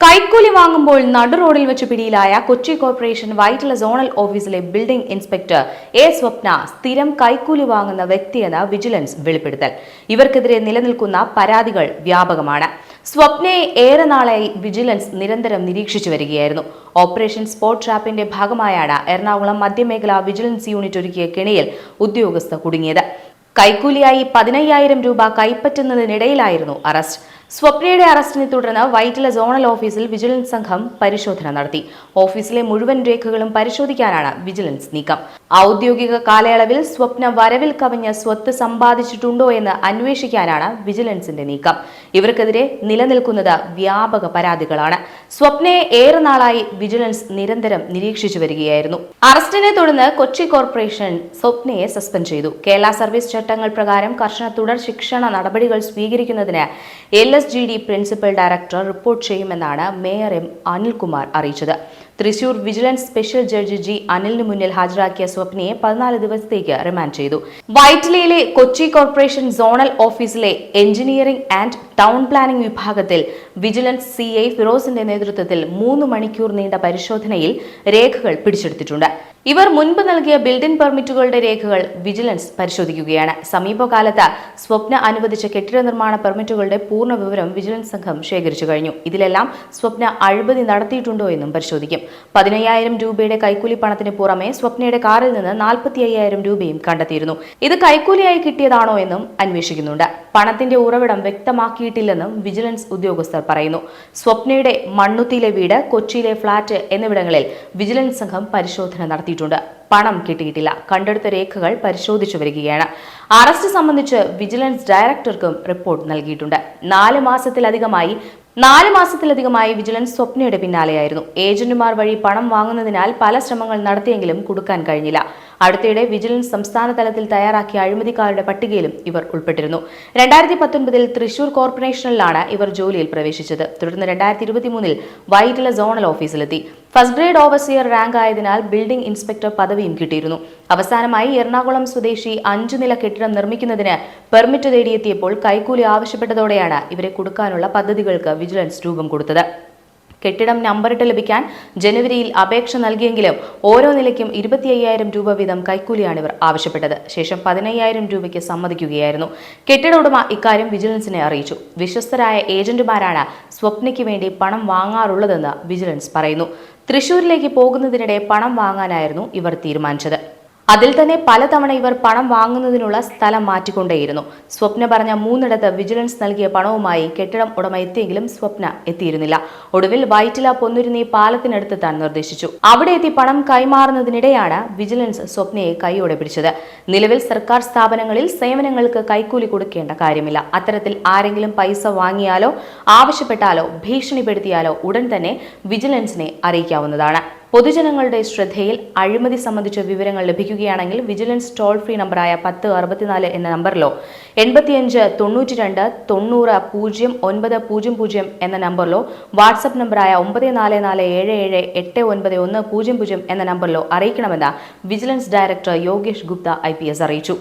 കൈക്കൂലി വാങ്ങുമ്പോൾ നടു റോഡിൽ വെച്ച് പിടിയിലായ കൊച്ചി കോർപ്പറേഷൻ വൈറ്റില സോണൽ ഓഫീസിലെ ബിൽഡിംഗ് ഇൻസ്പെക്ടർ എ സ്വപ്ന സ്ഥിരം കൈക്കൂലി വാങ്ങുന്ന വ്യക്തിയെന്ന് വിജിലൻസ് വെളിപ്പെടുത്തൽ. ഇവർക്കെതിരെ നിലനിൽക്കുന്ന പരാതികൾ വ്യാപകമാണ്. സ്വപ്നയെ ഏറെ നാളായി വിജിലൻസ് നിരന്തരം നിരീക്ഷിച്ചു വരികയായിരുന്നു. ഓപ്പറേഷൻ സ്പോട്ട് ട്രാപ്പിന്റെ ഭാഗമായാണ് എറണാകുളം മധ്യമേഖലാ വിജിലൻസ് യൂണിറ്റ് ഒരുക്കിയ കെണിയിൽ ഉദ്യോഗസ്ഥ കുടുങ്ങിയത്. കൈക്കൂലിയായി പതിനയ്യായിരം രൂപ കൈപ്പറ്റുന്നതിനിടയിലായിരുന്നു അറസ്റ്റ്. സ്വപ്നയുടെ അറസ്റ്റിനെ തുടർന്ന് വൈറ്റില സോണൽ ഓഫീസിൽ വിജിലൻസ് സംഘം പരിശോധന നടത്തി. ഓഫീസിലെ മുഴുവൻ രേഖകളും പരിശോധിക്കാനാണ് വിജിലൻസ് നീക്കം. ഔദ്യോഗിക കാലയളവിൽ സ്വപ്ന വരവിൽ കവിഞ്ഞ സ്വത്ത് സമ്പാദിച്ചിട്ടുണ്ടോ എന്ന് അന്വേഷിക്കാനാണ് വിജിലൻസിന്റെ നീക്കം. ഇവർക്കെതിരെ നിലനിൽക്കുന്നത് വ്യാപക പരാതികളാണ്. സ്വപ്നയെ ഏറെ നാളായി വിജിലൻസ് നിരന്തരം നിരീക്ഷിച്ചു വരികയായിരുന്നു. അറസ്റ്റിനെ തുടർന്ന് കൊച്ചി കോർപ്പറേഷൻ സ്വപ്നയെ സസ്പെൻഡ് ചെയ്തു. കേരള സർവീസ് ചട്ടങ്ങൾ പ്രകാരം കർശന തുടർ ശിക്ഷണ നടപടികൾ സ്വീകരിക്കുന്നതിന് L S G D principal director report ചെയ്യുമെന്നാണ് മേയർ എം അനിൽകുമാർ അറിയിച്ചത്. Thrissur vigilance special judge G അനിലിന് മുന്നിൽ ഹാജരാക്കിയ സ്വപ്നയെ പതിനാല് ദിവസത്തേക്ക് റിമാൻഡ് ചെയ്തു. വൈറ്റിലയിലെ കൊച്ചി കോർപ്പറേഷൻ സോണൽ ഓഫീസിലെ എഞ്ചിനീയറിംഗ് ആൻഡ് ടൗൺ പ്ലാനിംഗ് വിഭാഗത്തിൽ വിജിലൻസ് സി ഐ ഫിറോസിന്റെ നേതൃത്വത്തിൽ മൂന്ന് മണിക്കൂർ നീണ്ട പരിശോധനയിൽ രേഖകൾ പിടിച്ചെടുത്തിട്ടുണ്ട്. ഇവർ മുൻപ് നൽകിയ ബിൽഡിംഗ് പെർമിറ്റുകളുടെ രേഖകൾ വിജിലൻസ് പരിശോധിക്കുകയാണ്. സമീപകാലത്ത് സ്വപ്ന അനുവദിച്ച കെട്ടിട നിർമ്മാണ പെർമിറ്റുകളുടെ പൂർണ വിവരം വിജിലൻസ് സംഘം ശേഖരിച്ചു കഴിഞ്ഞു. ഇതിലെല്ലാം സ്വപ്ന അഴിമതി നടത്തിയിട്ടുണ്ടോ എന്നും പരിശോധിക്കും. പതിനയ്യായിരം രൂപയുടെ കൈക്കൂലി പണത്തിന് പുറമെ സ്വപ്നയുടെ കാറിൽ നിന്ന് നാൽപ്പത്തി അയ്യായിരം രൂപയും കണ്ടെത്തിയിരുന്നു. ഇത് കൈക്കൂലിയായി കിട്ടിയതാണോ എന്നും അന്വേഷിക്കുന്നുണ്ട്. പണത്തിന്റെ ഉറവിടം വ്യക്തമാക്കിയിട്ടില്ലെന്നും വിജിലൻസ് ഉദ്യോഗസ്ഥർ പറയുന്നു. സ്വപ്നയുടെ മണ്ണുത്തിയിലെ വീട് കൊച്ചിയിലെ ഫ്ളാറ്റ് എന്നിവിടങ്ങളിൽ വിജിലൻസ് സംഘം പരിശോധന നടത്തിയിട്ടുണ്ട്. പണം കിട്ടിയിട്ടില്ല. കണ്ടെടുത്ത രേഖകൾ പരിശോധിച്ചു വരികയാണ്. അറസ്റ്റ് സംബന്ധിച്ച് വിജിലൻസ് ഡയറക്ടർക്കും റിപ്പോർട്ട് നൽകിയിട്ടുണ്ട്. നാല് മാസത്തിലധികമായി നാല് മാസത്തിലധികമായി വിജിലൻസ് സ്വപ്നയുടെ പിന്നാലെയായിരുന്നു. ഏജന്റുമാർ വഴി പണം വാങ്ങുന്നതിനാൽ പല ശ്രമങ്ങൾ നടത്തിയെങ്കിലും കൊടുക്കാൻ കഴിഞ്ഞില്ല. അടുത്തിടെ വിജിലൻസ് സംസ്ഥാന തലത്തിൽ തയ്യാറാക്കിയ അഴിമതിക്കാരുടെ പട്ടികയിലും ഇവർ ഉൾപ്പെട്ടിരുന്നു. രണ്ടായിരത്തി പത്തൊൻപതിൽ തൃശൂർ കോർപ്പറേഷനിലാണ് ഇവർ ജോലിയിൽ പ്രവേശിച്ചത്. തുടർന്ന് രണ്ടായിരത്തി ഇരുപത്തിമൂന്നിൽ വൈറ്റില സോണൽ ഓഫീസിലെത്തി. ഫസ്റ്റ് ഗ്രേഡ് ഓവർസിയർ റാങ്ക് ആയതിനാൽ ബിൽഡിംഗ് ഇൻസ്പെക്ടർ പദവിയും കിട്ടിയിരുന്നു. അവസാനമായി എറണാകുളം സ്വദേശി അഞ്ചു നില കെട്ടിടം നിർമ്മിക്കുന്നതിന് പെർമിറ്റ് തേടിയെത്തിയപ്പോൾ കൈക്കൂലി ആവശ്യപ്പെട്ടതോടെയാണ് ഇവരെ കൊടുക്കാനുള്ള പദ്ധതികൾക്ക് വിജിലൻസ് രൂപം കൊടുത്തത്. കെട്ടിടം നമ്പറിട്ട് ലഭിക്കാൻ ജനുവരിയിൽ അപേക്ഷ നൽകിയെങ്കിലും ഓരോ നിലയ്ക്കും ഇരുപത്തി അയ്യായിരം രൂപ വീതം കൈക്കൂലിയാണ് ഇവർ ആവശ്യപ്പെട്ടത്. ശേഷം പതിനയ്യായിരം രൂപയ്ക്ക് സമ്മതിക്കുകയായിരുന്നു. കെട്ടിട ഉടമ ഇക്കാര്യം വിജിലൻസിനെ അറിയിച്ചു. വിശ്വസ്തരായ ഏജന്റുമാരാണ് സ്വപ്നയ്ക്ക് വേണ്ടി പണം വാങ്ങാറുള്ളതെന്ന് വിജിലൻസ് പറയുന്നു. തൃശൂരിലേക്ക് പോകുന്നതിനിടെ പണം വാങ്ങാനായിരുന്നു ഇവർ തീരുമാനിച്ചത്. അതിൽ തന്നെ പലതവണ ഇവർ പണം വാങ്ങുന്നതിനുള്ള സ്ഥലം മാറ്റിക്കൊണ്ടേയിരുന്നു. സ്വപ്ന പറഞ്ഞ മൂന്നിടത്ത് വിജിലൻസ് നൽകിയ പണവുമായി കെട്ടിടം ഉടമ എത്തിയെങ്കിലും സ്വപ്ന എത്തിയിരുന്നില്ല. ഒടുവിൽ വൈറ്റില പൊന്നുരുന്നി പാലത്തിനടുത്തെത്താൻ നിർദ്ദേശിച്ചു. അവിടെ എത്തി പണം കൈമാറുന്നതിനിടെയാണ് വിജിലൻസ് സ്വപ്നയെ കൈയോടെ പിടിച്ചത്. നിലവിൽ സർക്കാർ സ്ഥാപനങ്ങളിൽ സേവനങ്ങൾക്ക് കൈക്കൂലി കൊടുക്കേണ്ട കാര്യമില്ല. അത്തരത്തിൽ ആരെങ്കിലും പൈസ വാങ്ങിയാലോ ആവശ്യപ്പെട്ടാലോ ഭീഷണിപ്പെടുത്തിയാലോ ഉടൻ തന്നെ വിജിലൻസിനെ അറിയിക്കാവുന്നതാണ്. പൊതുജനങ്ങളുടെ ശ്രദ്ധയിൽ അഴിമതി സംബന്ധിച്ച വിവരങ്ങൾ ലഭിക്കുകയാണെങ്കിൽ വിജിലൻസ് ടോൾ ഫ്രീ നമ്പറായ പത്ത് അറുപത്തിനാല് എന്ന നമ്പറിലോ എൺപത്തിയഞ്ച് തൊണ്ണൂറ്റി രണ്ട് തൊണ്ണൂറ് പൂജ്യം ഒൻപത് പൂജ്യം പൂജ്യം എന്ന നമ്പറിലോ വാട്സപ്പ് നമ്പറായ ഒമ്പത് നാല് നാല് ഏഴ് ഏഴ് എട്ട് ഒൻപത് ഒന്ന് പൂജ്യം പൂജ്യം എന്ന നമ്പറിലോ അറിയിക്കണമെന്ന് vigilance director Yogesh Gupta I അറിയിച്ചു.